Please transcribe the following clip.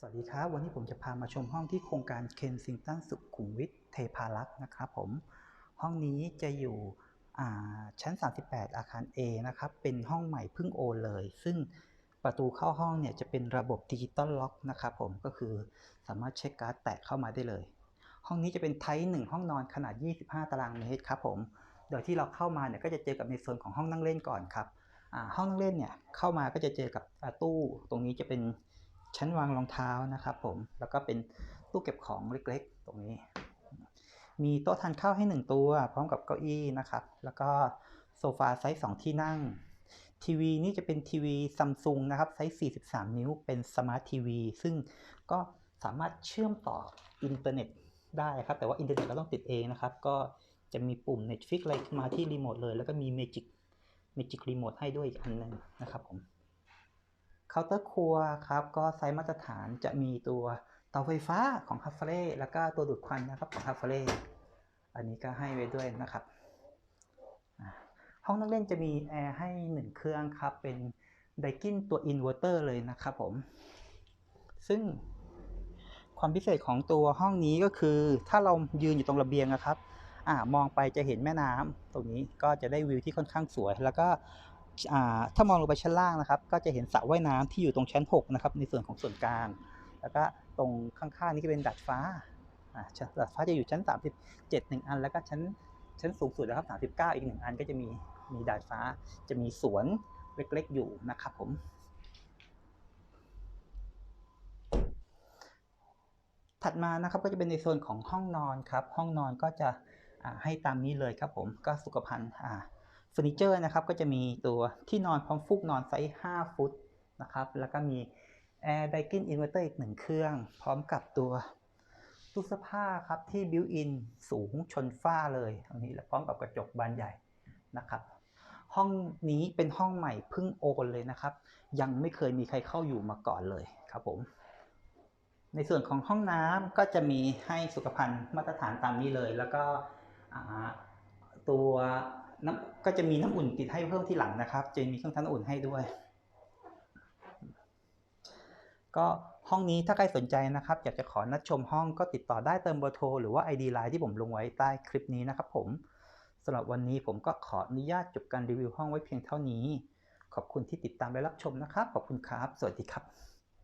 สวัสดีครับ วันนี้ผมจะพามาชมห้องที่โครงการเคนซิงตันสุขุมวิทเทพารักษ์นะครับผม ห้องนี้จะอยู่ชั้น 38 อาคาร A นะครับ เป็นห้องใหม่เพิ่งโอนเลย ซึ่งประตูเข้าห้องเนี่ยจะเป็นระบบดิจิตอลล็อกนะครับผม ก็คือสามารถเช็คการ์ดแตะเข้ามาได้เลย ห้องนี้จะเป็นไทป์หนึ่งห้องนอนขนาด 25 ตารางเมตรครับผม โดยที่เราเข้ามาเนี่ยก็จะเจอกับในส่วนของห้องนั่งเล่นก่อนครับห้องนั่งเล่นเนี่ยเข้ามาก็จะเจอกับตู้ ตรงนี้จะเป็น ชั้นวางรองเท้านะครับผม แล้วก็เป็นตู้เก็บของเล็กๆ ตรงนี้ มีโต๊ะทานข้าวให้ 1 ตัว พร้อมกับเก้าอี้นะครับ แล้วก็โซฟาไซส์2ที่นั่ง ทีวีนี่จะเป็นทีวีซัมซุงนะครับไซส์ 43 นิ้ว เป็นสมาร์ททีวี ซึ่งก็สามารถเชื่อมต่ออินเทอร์เน็ตได้ครับ แต่ว่าอินเทอร์เน็ตเราต้องติดเองนะครับ ก็จะมีปุ่ม Netflix อะไรมาที่รีโมทเลย แล้วก็มี Magic Magic Remote ให้ด้วยอีกอันนึงนะครับผม เคาน์เตอร์ครัวครับก็ไซส์มาตรฐานจะมีตัวเตาไฟฟ้าของคาเฟ่แล้วก็ตัวดูดควันนะครับของคาเฟ่อันนี้ก็ให้ไว้ด้วยนะครับ ห้องนั่งเล่นจะมีแอร์ให้1เครื่องครับ เป็นไดกินตัวอินเวอร์เตอร์เลยนะครับผม ซึ่งความพิเศษของตัวห้องนี้ก็คือ ถ้าเรายืนอยู่ตรงระเบียงนะครับอมองไปจะเห็นแม่น้ำตรงนี้ก็จะได้วิวที่ค่อนข้างสวย แล้วก็ ถ้ามองลงไปชั้นล่างนะครับ ก็จะเห็นสระว่ายน้ำที่อยู่ตรงชั้น 6 นะครับ ในส่วนของส่วนกลาง แล้วก็ตรงข้างๆนี่ก็เป็นดาดฟ้าอ่าชั้นดาดฟ้าจะอยู่ชั้น 37 1 อัน แล้วก็ชั้นชั้นสูงสุดนะครับ 39 อีก 1 อันก็จะมีมีดาดฟ้า จะมีสวนเล็กๆอยู่นะครับผมถัดมานะครับก็จะเป็นในโซนของห้องนอนครับ ห้องนอนก็จะให้ตามนี้เลยครับผมก็สุขภัณฑ์ เฟอร์นิเจอร์นะครับก็จะมีตัวที่นอนพร้อมฟูกนอนไซส์5ฟุตนะครับแล้วก็มีแอร์ไดกินอินเวอร์เตอร์อีกหนึ่งเครื่อง พร้อมกับตัวตู้เสื้อผ้าครับที่บิวอินสูงชนฝ้าเลยตรงนี้และพร้อมกับกระจกบานใหญ่นะครับ ห้องนี้เป็นห้องใหม่เพิ่งโอนเลยนะครับ ยังไม่เคยมีใครเข้าอยู่มาก่อนเลยครับผม ในส่วนของห้องน้ำก็จะมีให้สุขภัณฑ์มาตรฐานตามนี้เลย แล้วก็ตัว ก็จะมีน้ำอุ่นติดให้เพิ่มที่หลังนะครับ จะมีเครื่องทำน้ำอุ่นให้ด้วย ก็ห้องนี้ถ้าใครสนใจนะครับ อยากจะขอนัดชมห้องก็ติดต่อได้เติมเบอร์โทรหรือว่า ID Line ที่ผมลงไว้ใต้คลิปนี้นะครับผมสำหรับวันนี้ผมก็ขออนุญาตจบการรีวิวห้องไว้เพียงเท่านี้ ขอบคุณที่ติดตามและรับชมนะครับ ขอบคุณครับ สวัสดีครับ